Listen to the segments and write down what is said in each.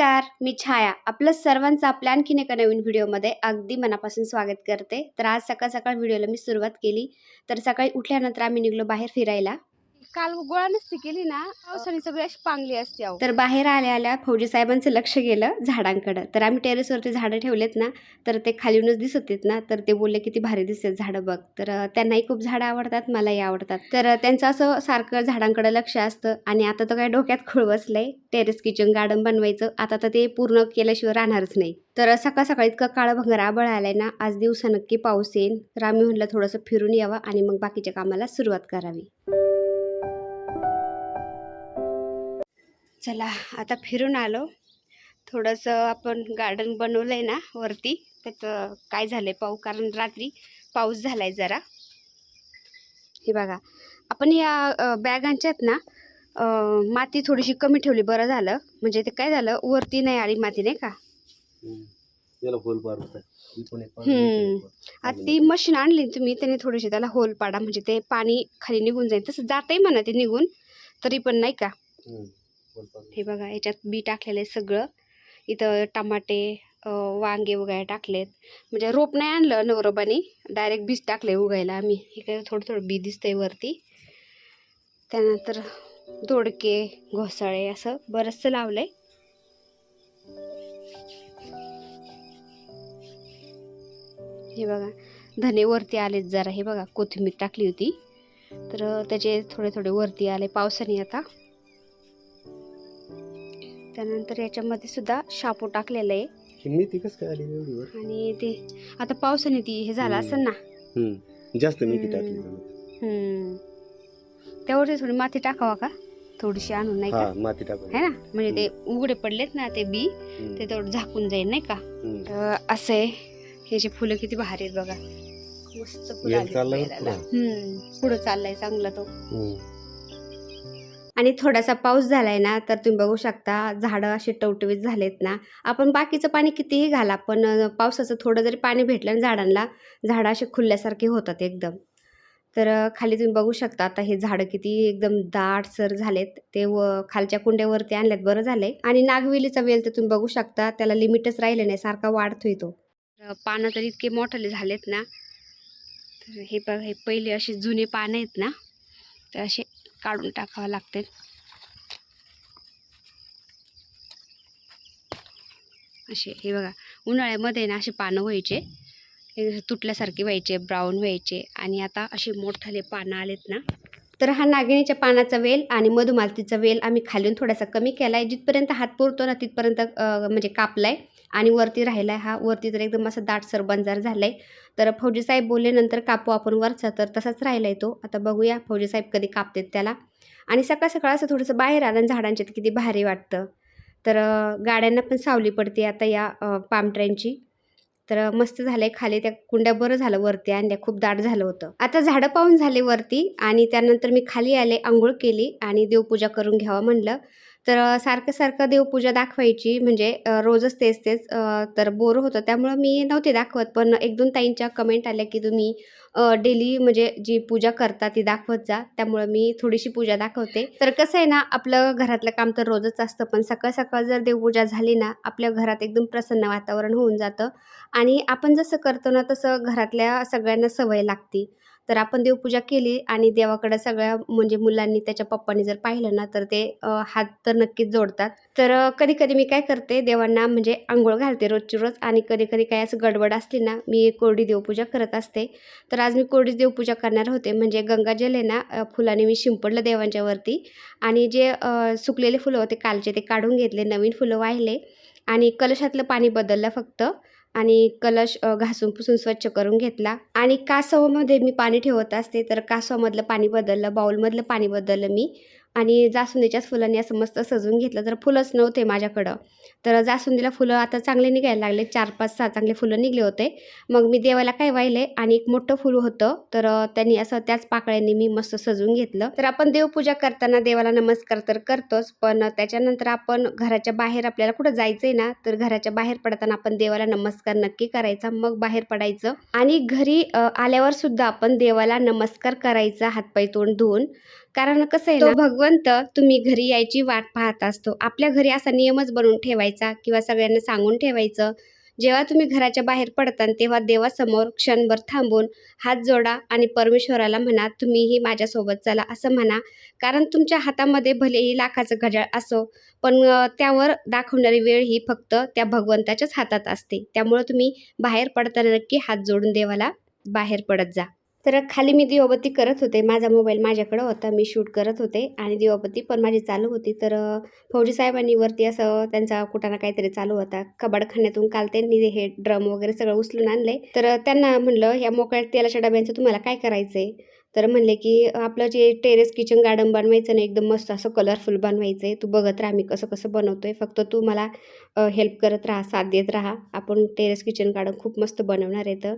नमस्कार मी छाया. आपलं सर्वांचं आपल्या आणखीन एका नवीन व्हिडिओमध्ये अगदी मनापासून स्वागत करते. तर आज सकाळ सकाळ व्हिडिओला मी सुरुवात केली. तर सकाळी उठल्यानंतर आम्ही निघलो बाहेर फिरायला. काल गोळा नसती केली ना पावसाने सगळी अशी पांगली असते तर बाहेर आल्या आल्या फौजी साहेबांचं लक्ष गेलं झाडांकडं. तर आम्ही टेरेसवरती झाडं ठेवलेत ना तर ते खालीनच दिसत आहेत ना तर ते बोलले किती भारी दिसतात झाडं बघ. तर त्यांनाही खूप झाडं आवडतात मलाही आवडतात. तर त्यांचं असं सारखं झाडांकडे लक्ष असतं आणि आता तर काय डोक्यात खूळ बसलंय. टेरेस किचन गार्डन बनवायचं. आता तर ते पूर्ण केल्याशिवाय राहणारच नाही. तर सकाळ सकाळी इतकं काळं भंगार आबळ आलाय ना आज दिवसा नक्की पाऊस येईल तर आम्ही म्हणलं थोडंसं फिरून यावं आणि मग बाकीच्या कामाला सुरुवात करावी. चला आता फिरून आलो. थोडंसं आपण गार्डन बनवलं आहे ना वरती त्याचं काय झालं आहे पाऊ कारण रात्री पाऊस झाला आहे जरा. हे बघा आपण या बॅगांच्यात ना माती थोडीशी कमी ठेवली बरं झालं. म्हणजे ते काय झालं वरती नाही आली माती नाही का? आहे. आता ती मशीन आणली तुम्ही त्याने थोडीशी त्याला होल पाडा. म्हणजे ते पाणी खाली निघून जाईल. तसं जातंय म्हणा ते निघून तरी पण नाही का. हे बघा याच्यात बी टाकलेलं आहे सगळं. इथं टमाटे वांगे वगैरे टाकलेत. म्हणजे रोप नाही आणलं नवरोबानी डायरेक्ट बीज टाकले उगायला आम्ही. हे काय थोडं थोडं बी दिसतंय वरती. त्यानंतर दोडके घोसाळे असं बरंचसं लावलंय. हे बघा धने वरती आलेत जरा. हे बघा कोथिंबीर टाकली होती. तर त्याचे थोडे थोडे वरती आले पावसाने आता. त्यानंतर याच्यामध्ये सुद्धा शापू टाकलेलं आहे मेथी कसं काय आली एवढी वर आणि ते आता पावसाने ती हे झालं असेल ना हम्म. जास्त मेथी. टाकली त्यामध्ये. हम्म. त्यावरती थोडी माती टाकावा का थोडीशी आणून नाही हा का माती टाकून है ना म्हणजे ते उघडे पडलेत ना ते बी हम्म. ते तेवढं झाकून जाईल नाही का हम्म. तर असं आहे ह्याचे फुलं किती भारी आहेत बघा मस्त फुलं वेल आली. पुढं. हम्म पुढं चाललाय चांगला तो हम्म. आणि थोडासा पाऊस झालाय ना तर तुम्ही बघू शकता झाडं असे टवटवीत झालेत ना. आपण बाकीचं पाणी कितीही घाला पण पावसाचं थोडं जरी पाणी भेटलं ना झाडांना झाडं असे खुलल्यासारखे होतात एकदम. तर खाली तुम्ही बघू शकता आता हे झाडं किती एकदम दाट सर झालेत. ते व खालच्या कुंड्यावरती आणल्यात बरं झालंय. आणि नागवेलीचा वेल तर तुम्ही बघू शकता त्याला लिमिटच राहिले नाही सारखा वाढतोय तो. पानं तर इतके मोठाले झालेत ना. तर हे बघ हे पहिले असे जुने पानं आहेत ना तर असे काढून टाकावं लागते असे हे बघा. उन्हाळ्यामध्ये ना असे पानं व्हायचे. तुटल्यासारखे व्हायचे ब्राऊन व्हायचे. आणि आता असे मोठाले पानं आलेत ना तर हा नागिणीच्या पानाचा वेल आणि मधुमालतीचा वेल आम्ही खालून थोडासा कमी केला आहे जिथपर्यंत हात पुरतो ना तिथपर्यंत म्हणजे कापलाय आणि वरती राहिला आहे हा. वरती तर एकदम असा दाटसर बंजार झाला आहे तर फौजी साहेब बोलले नंतर कापू आपण वरचा. तर तसाच राहिला आहे तो. आता बघूया फौजी साहेब कधी कापतात त्याला. आणि सकाळ सकाळ असं थोडंसं बाहेर आलं आणि झाडांचे तर किती भारी वाटतं. तर गाड्यांना पण सावली पडते आता या पाम ट्रेनची. तर मस्त झालं आहे खाली त्या कुंड्या बरं झालं वरती आणल्या खूप दाट झालं होतं. आता झाडं पाहून झाले वरती आणि त्यानंतर मी खाली आले आंघोळ केली आणि देवपूजा करून घ्यावा म्हणलं. तर सारखं सारखं देवपूजा दाखवायची. म्हणजे रोजच तेच तेच तर बोर होतं. त्यामुळं मी नव्हते दाखवत. पण एक दोन ताईंच्या कमेंट आल्या की तुम्ही डेली म्हणजे जी पूजा करता ती दाखवत जा. त्यामुळं मी थोडीशी पूजा दाखवते. तर कसं आहे ना आपलं घरातलं काम तर रोजच असतं. पण सकाळ सकाळ जर देवपूजा झाली ना आपल्या घरात एकदम प्रसन्न वातावरण होऊन जातं. आणि आपण जसं करतो ना तसं घरातल्या सगळ्यांना सवय लागते. तर आपण देवपूजा केली आणि देवाकडे सगळ्या म्हणजे मुलांनी त्याच्या पप्पांनी जर पाहिलं ना तर ते हात तर नक्कीच जोडतात. तर कधी कधी मी काय करते देवांना म्हणजे आंघोळ घालते रोजची रोज आणि कधी कधी काय असं गडबड असली ना मी कोरडी देवपूजा करत असते. तर आज मी कोरडीच देवपूजा करणार होते. म्हणजे गंगाजल आहे ना फुलाने मी शिंपडलं देवांच्या वरती आणि जे सुकलेले फुलं होते कालचे ते काढून घेतले नवीन फुलं वाहिले आणि कलशातलं पाणी बदललं फक्त. आणि कलश घासून पुसून स्वच्छ करून घेतला. आणि कासवामध्ये मी पाणी ठेवत असते तर कासवामधलं पाणी बदललं बाउलमधलं पाणी बदललं मी. आणि जास्वंदीच्याच फुलांनी असं मस्त सजवून घेतलं. तर फुलंच नव्हते माझ्याकडं तर जास्वंदीला फुलं आता चांगले निघायला लागले. चार पाच सहा चांगले फुलं निघले होते. मग मी देवाला काय वाहिले आणि एक मोठं फुल होतं. तर त्यांनी असं त्याच पाकळ्यांनी मी मस्त सजवून घेतलं. तर आपण देवपूजा करताना देवाला नमस्कार तर करतोच पण त्याच्यानंतर आपण घराच्या बाहेर आपल्याला कुठं जायचं आहे ना तर घराच्या बाहेर पडताना आपण देवाला नमस्कार नक्की करायचा. मग बाहेर पडायचं आणि घरी आल्यावर सुद्धा आपण देवाला नमस्कार करायचा हातपाय तोंड धुवून. कारण कसं आहे ना भगवंत तुम्ही घरी यायची वाट पाहत असतो. आपल्या घरी असा नियमच बनवून ठेवायचा किंवा सगळ्यांना सांगून ठेवायचं. जेव्हा तुम्ही घराच्या बाहेर पडता तेव्हा देवासमोर क्षणभर थांबून हात जोडा आणि परमेश्वराला म्हणा तुम्हीही माझ्यासोबत चला असं म्हणा. कारण तुमच्या हातामध्ये भलेही लाखाचं घड्याळ असो पण त्यावर दाखवणारी वेळ ही फक्त त्या भगवंताच्याच हातात असते. त्यामुळं तुम्ही बाहेर पडताना नक्की हात जोडून देवाला बाहेर पडत जा. तर खाली मी दिवाबत्ती करत होते. माझा मोबाईल माझ्याकडं होता. मी शूट करत होते आणि दिवाबत्ती पण माझी चालू होती. तर फौजी साहेबांनी वरती असं त्यांचा कुठाना काहीतरी चालू होता. कबाडखान्यातून काल त्यांनी हे ड्रम वगैरे सगळं उचलून आणले. तर त्यांना म्हणलं या मोकळ्या तेलाच्या डब्यांचं तुम्हाला काय करायचं आहे तर म्हणले की आपलं जे टेरेस किचन गार्डन बनवायचं ना एकदम मस्त असं कलरफुल बनवायचं आहे तू बघत राहा मी कसं कसं बनवतो आहे फक्त तू मला हेल्प करत राहा साथ देत राहा. आपण टेरेस किचन गार्डन खूप मस्त बनवणार आहे तर.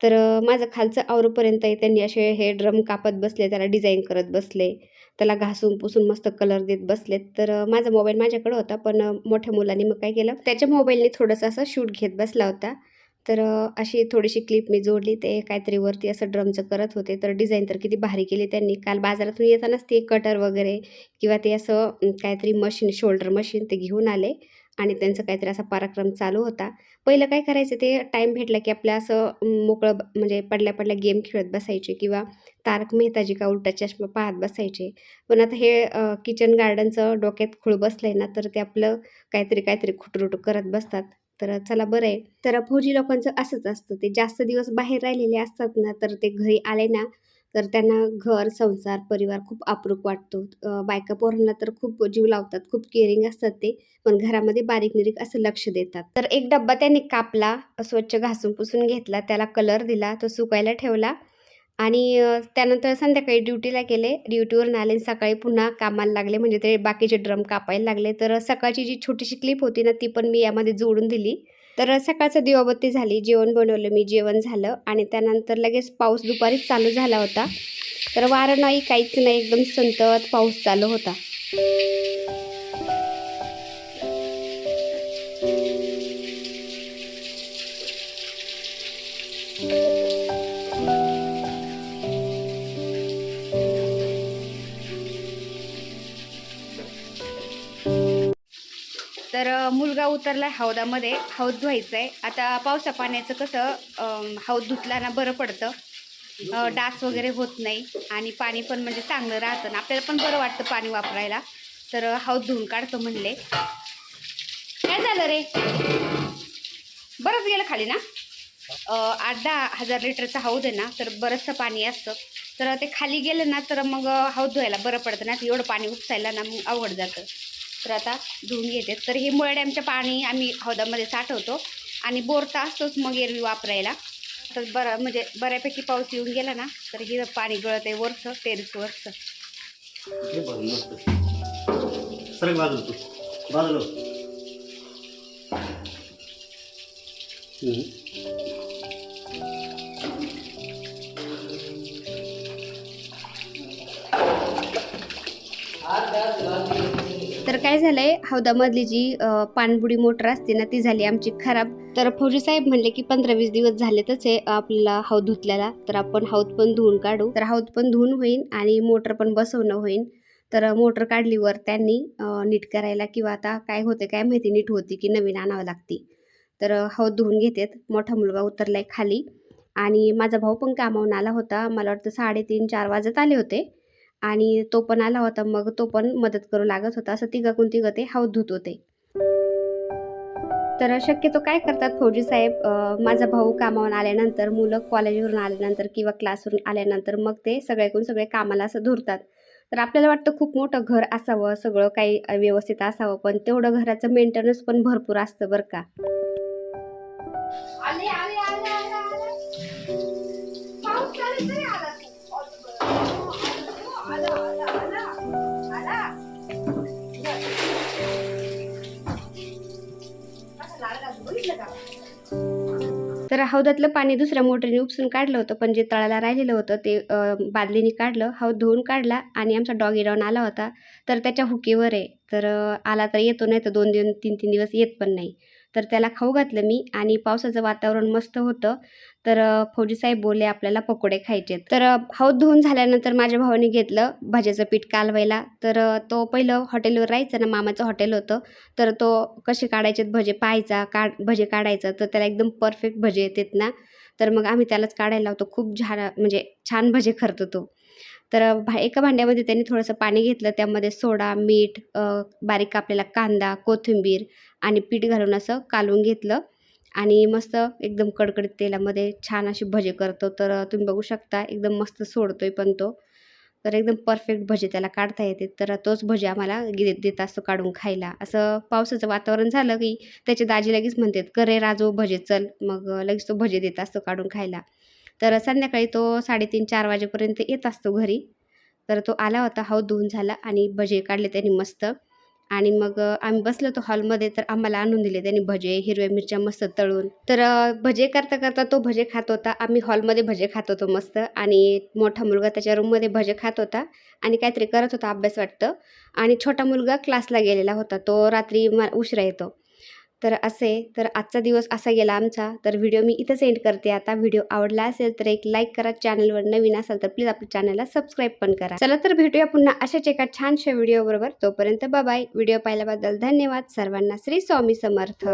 तर माझं खालचं आवरूपर्यंत त्यांनी असे हे ड्रम कापत बसले त्याला डिझाईन करत बसले. त्याला घासून पुसून मस्त कलर देत बसलेत. तर माझा मोबाईल माझ्याकडे होता पण मोठ्या मुलांनी मग काय केलं त्याच्या मोबाईलने थोडंसं असं शूट घेत बसला होता. तर अशी थोडीशी क्लिप मी जोडली. ते काहीतरी वरती असं ड्रमचं करत होते. तर डिझाईन तर किती भारी केली त्यांनी. काल बाजारातून येतानाच ते कटर वगैरे किंवा ते असं काहीतरी मशीन शोल्डर मशीन ते घेऊन आले. आणि त्यांचं काहीतरी असा पराक्रम चालू होता. पहिलं काय करायचं ते टाईम भेटला की आपल्या असं मोकळं म्हणजे पडल्या पडल्या गेम खेळत बसायचे किंवा तारक मेहताजी का उलटा चष्मा पाहत बसायचे. पण आता हे किचन गार्डनचं डोक्यात खूळ बसलंय ना तर ते आपलं काहीतरी काहीतरी खुटरुट करत बसतात. तर चला बरं आहे. तर फौजी लोकांचं असंच असतं. ते जास्त दिवस बाहेर राहिलेले असतात ना तर ते घरी आले ना तर त्यांना घर संसार परिवार खूप आपरूप वाटतो. बायका पोरांना तर खूप जीव लावतात खूप केअरिंग असतात ते पण घरामध्ये बारीक निरीक असं लक्ष देतात. तर एक डब्बा त्यांनी कापला स्वच्छ घासून पुसून घेतला त्याला कलर दिला तो सुकायला ठेवला आणि त्यानंतर संध्याकाळी ड्युटीला गेले. ड्युटीवरून आले सकाळी पुन्हा कामाला लागले म्हणजे ते बाकीचे ड्रम कापायला लागले. तर सकाळची जी छोटीशी क्लिप होती ना ती पण मी यामध्ये जोडून दिली. तर सकाळचं दिवाबत्ती झाली जेवण बनवलं मी जेवण झालं आणि त्यानंतर लगेच पाऊस दुपारीच चालू झाला होता. तर वारं नाही काहीच नाही एकदम संतत पाऊस चालू होता. तर मुलगा उतरलाय हौदामध्ये हौद धुवायचं आहे आता पावसा पाण्याचं कसं हौद धुतला ना बरं पडतं. डास वगैरे होत नाही आणि पाणी पण म्हणजे चांगलं राहतं ना आपल्याला पण बरं वाटतं पाणी वापरायला. तर हौद धुवून काढतो म्हणले. काय झालं रे? बरंच गेलं खाली ना? आठ दहा हजार लिटरचा हौद आहे ना तर बरंचसं पाणी असतं. तर ते खाली गेलं ना तर मग हौद धुवायला बरं पडतं ना एवढं पाणी उपसायला ना मग अवघड जातं. तर आता धुवून घेते. तर हे मुळे डॅमचं पाणी आम्ही हौदामध्ये साठवतो. आणि बोरता असतोच मग एरवी वापरायला. तर बरं म्हणजे बऱ्यापैकी पाऊस येऊन गेला ना तर हे पाणी गळत आहे वरचं. टेरेसवरचं हे बाजूला तर काय झालंय हौदामधली जी पाणबुडी मोटर असते ना ती झाली आमची खराब. तर फौजी साहेब म्हणले की पंधरा वीस दिवस झालेतच आहे आपल्याला हौद धुतल्याला तर आपण हौद पण धुवून काढू. तर हौद पण धुवून होईल आणि मोटर पण बसवणं होईल तर मोटर काढलीवर त्यांनी नीट करायला किंवा आता काय होते काय माहिती नीट होती की नवीन आणावं लागती. तर हौद धुवून घेतात. मोठा मुलगा उतरलाय खाली. आणि माझा भाऊ पण कामावून आला होता. मला वाटतं साडेतीन चार वाजत आले होते. आणि तो पण आला होता मग तो पण मदत करू लागत होता. असं तिघाकून तिघं ते हाव धुत होते. तर शक्यतो काय करतात फौजी साहेब माझा भाऊ कामावरून आल्यानंतर मुलं कॉलेजवरून आल्यानंतर किंवा क्लासवरून आल्यानंतर मग ते सगळ्याकडून सगळे कामाला असं धुरतात. तर आपल्याला वाटतं खूप मोठं घर असावं सगळं काही व्यवस्थित असावं पण तेवढं घराचं मेंटेनन्स पण भरपूर असतं बरं का. तर हौदातलं पाणी दुसऱ्या मोटरीने उपसून काढलं होतं पण जे तळाला राहिलेलं होतं ते बादलीने काढलं हौद धुवून काढला आणि आमचा डॉगी डाऊन आला होता. तर त्याच्या हुकीवर आहे. तर आला तर येतो नाही तर दोन दिवस तीन तीन दिवस येत पण नाही. तर त्याला खाऊ घातलं मी आणि पावसाचं वातावरण मस्त होतं. तर फौजीसाहेब बोलले आपल्याला पकोडे खायचे तर हौद धुवून झाल्यानंतर माझ्या भावाने घेतलं भाज्याचं पीठ कालवायला. तर तो पहिलं हॉटेलवर राहायचा ना मामाचं हॉटेल होतं. तर तो कसे काढायचे भजे पाहायचा काढ भजे काढायचं. तर त्याला एकदम परफेक्ट भजे येतात ना. तर मग आम्ही त्यालाच काढायला लावतो. खूप छान म्हणजे छान भजे करतो तो. तर भा एका भांड्यामध्ये त्यांनी थोडंसं पाणी घेतलं. त्यामध्ये सोडा मीठ बारीक कापलेला कांदा कोथिंबीर आणि पीठ घालून असं कालवून घेतलं. आणि मस्त एकदम कडकडीत तेलामध्ये छान अशी भजे करतो. तर तुम्ही बघू शकता एकदम मस्त सोडतो आहे पण तो. तर एकदम परफेक्ट भजे त्याला काढता येते. तर तोच भजे आम्हाला गे देत असतो काढून खायला. असं पावसाचं वातावरण झालं की त्याचे दाजी लगेच म्हणतात करे राजो भजे चल. मग लगेच तो भजे देत असतो काढून खायला. तर संध्याकाळी तो साडेतीन चार वाजेपर्यंत येत असतो घरी. तर तो आला होता हाव धुवून झाला आणि भजे काढले त्यांनी मस्त. आणि मग आम्ही बसलो होतो हॉलमध्ये तर आम्हाला आणून दिले त्यांनी भजे हिरव्या मिरच्या मस्त तळून. तर भजे करता करता तो भजे खात होता. आम्ही हॉलमध्ये भजे खात होतो मस्त. आणि मोठा मुलगा त्याच्या रूममध्ये भजे खात होता. आणि काहीतरी करत होता अभ्यास वाटतं. आणि छोटा मुलगा क्लासला गेलेला होता. तो रात्री म उशिरा येतो. तर असे तर आजचा दिवस असा गेला आमचा. तर व्हिडिओ मी इथंच एंड करते. आता व्हिडिओ आवडला असेल तर एक लाईक करा. चॅनलवर नवीन असाल तर प्लीज आपल्या चॅनलला सबस्क्राईब पण करा. चला तर भेटूया पुन्हा अशाच एका छानशा व्हिडिओ बरोबर तोपर्यंत बाबाय व्हिडिओ पाहिल्याबद्दल धन्यवाद. सर्वांना श्री स्वामी समर्थ.